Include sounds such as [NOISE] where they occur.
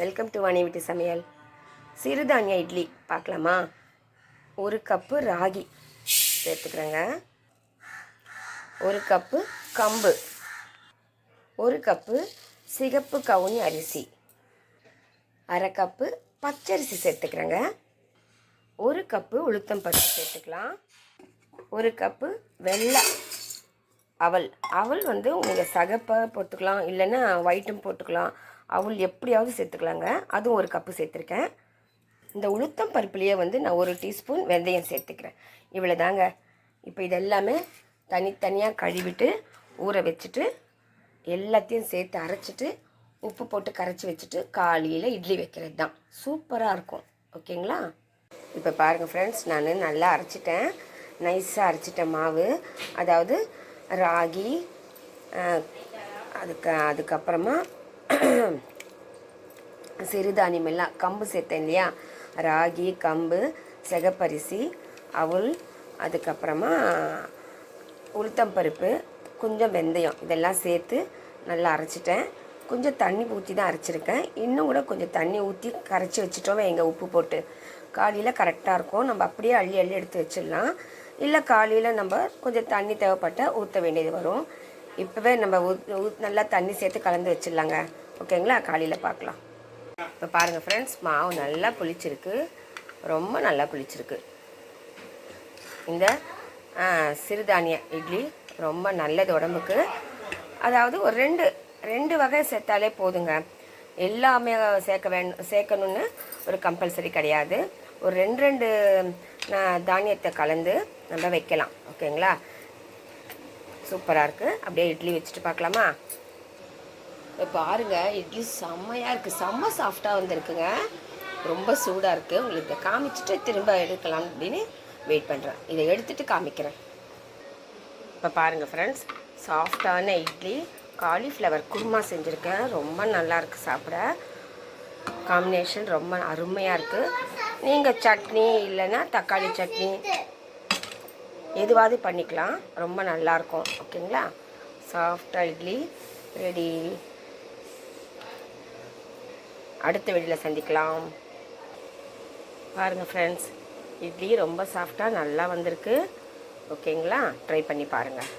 Welcome to Vani வீட்டு சமையல். சிறுதானிய இட்லி பார்க்கலாமா? ஒரு கப்பு ராகி சேர்த்துக்கிறேங்க. ஒரு கப்பு கம்பு. ஒரு கப்பு சிகப்பு கவுனி அரிசி. அரை கப்பு பச்சரிசி சேர்த்துக்கிறேங்க. ஒரு கப்பு உளுத்தம் பருப்பு சேர்த்துக்கலாம். ஒரு கப்பு வெள்ளை அவல். அவல் வந்து உங்கள் சகப்பாக போட்டுக்கலாம் இல்லைன்னா ஒயிட்டும் போட்டுக்கலாம். அவள் எப்படியாவது சேர்த்துக்கலாங்க. அதுவும் ஒரு கப்பு சேர்த்துருக்கேன். இந்த உளுத்தம் பருப்புலேயே வந்து நான் ஒரு டீஸ்பூன் வெந்தயம் சேர்த்துக்கிறேன். இவ்வளோ தாங்க இப்போ இதெல்லாமே தனித்தனியாக கழுவிட்டு ஊற வச்சுட்டு எல்லாத்தையும் சேர்த்து அரைச்சிட்டு உப்பு போட்டு கரைச்சி வச்சுட்டு காலையில் இட்லி வைக்கிறது தான் சூப்பராக இருக்கும். ஓகேங்களா? இப்போ பாருங்கள் ஃப்ரெண்ட்ஸ் நான் நல்லா அரைச்சிட்டேன். நைஸாக அரைச்சிட்டேன் மாவு. அதாவது ராகி அதுக்கு அதுக்கப்புறமா [CLEARS THROAT] சிறுதானியம் எல்லாம் கம்பு சேர்த்தேன் இல்லையா? ராகி கம்பு சிகப்பரிசி அவுல் அதுக்கப்புறமா உளுத்தம்பருப்பு கொஞ்சம் வெந்தயம் இதெல்லாம் சேர்த்து நல்லா அரைச்சிட்டேன். கொஞ்சம் தண்ணி ஊற்றி தான் அரைச்சிருக்கேன். இன்னும் கூட கொஞ்சம் தண்ணி ஊற்றி கரைச்சி வச்சுட்டோம். எங்கள் உப்பு போட்டு. காலையில் கரெக்டாக இருக்கும். நம்ம அப்படியே அள்ளி அள்ளி எடுத்து வச்சிடலாம். இல்லை காலையில் நம்ம கொஞ்சம் தண்ணி தேவைப்பட்டால் ஊற்ற வேண்டியது வரும். இப்போவே நம்ம ஊத் நல்லா தண்ணி சேர்த்து கலந்து வச்சிடலாங்க. ஓகேங்களா? காலையில் பார்க்கலாம் இப்போ பாருங்கள் ஃப்ரெண்ட்ஸ் மாவு நல்லா புளிச்சிருக்கு. ரொம்ப நல்லா புளிச்சிருக்கு. இந்த சிறுதானிய இட்லி ரொம்ப நல்லது உடம்புக்கு. அதாவது ஒரு ரெண்டு ரெண்டு வகை சேர்த்தாலே போதுங்க. எல்லாமே சேர்க்க வேணும் சேர்க்கணுன்னு ஒரு கம்பல்சரி கிடையாது. ஒரு ரெண்டு ரெண்டு தானியத்தை கலந்து நம்ம வைக்கலாம். ஓகேங்களா? சூப்பராக இருக்குது அப்படியே இட்லி வச்சுட்டு பார்க்கலாமா? இப்போ இட்லி செம்மையாக இருக்குது செம்ம சாஃப்டாக வந்திருக்குங்க. ரொம்ப சூடாக இருக்குது உங்களுக்கு இதை காமிச்சிட்டு திரும்ப எடுக்கலாம் அப்படின்னு வெயிட் பண்ணுறேன் இதை எடுத்துகிட்டு காமிக்கிறேன். இப்போ பாருங்கள் ஃப்ரெண்ட்ஸ் சாஃப்டான இட்லி காலிஃப்ளவர் குருமா செஞ்சுருக்கேன். ரொம்ப நல்லாயிருக்கு சாப்பிட. காம்பினேஷன் ரொம்ப அருமையாக இருக்குது நீங்கள் சட்னி இல்லைன்னா தக்காளி சட்னி எதுவாவது பண்ணிக்கலாம். ரொம்ப நல்லாயிருக்கும் ஓகேங்களா? சாஃப்டாக இட்லி ரெடி அடுத்த வீடியில் சந்திக்கலாம். பாருங்கள் ஃப்ரெண்ட்ஸ் இட்லி ரொம்ப சாஃப்டாக நல்லா வந்திருக்கு. ஓகேங்களா? ட்ரை பண்ணி பாருங்கள்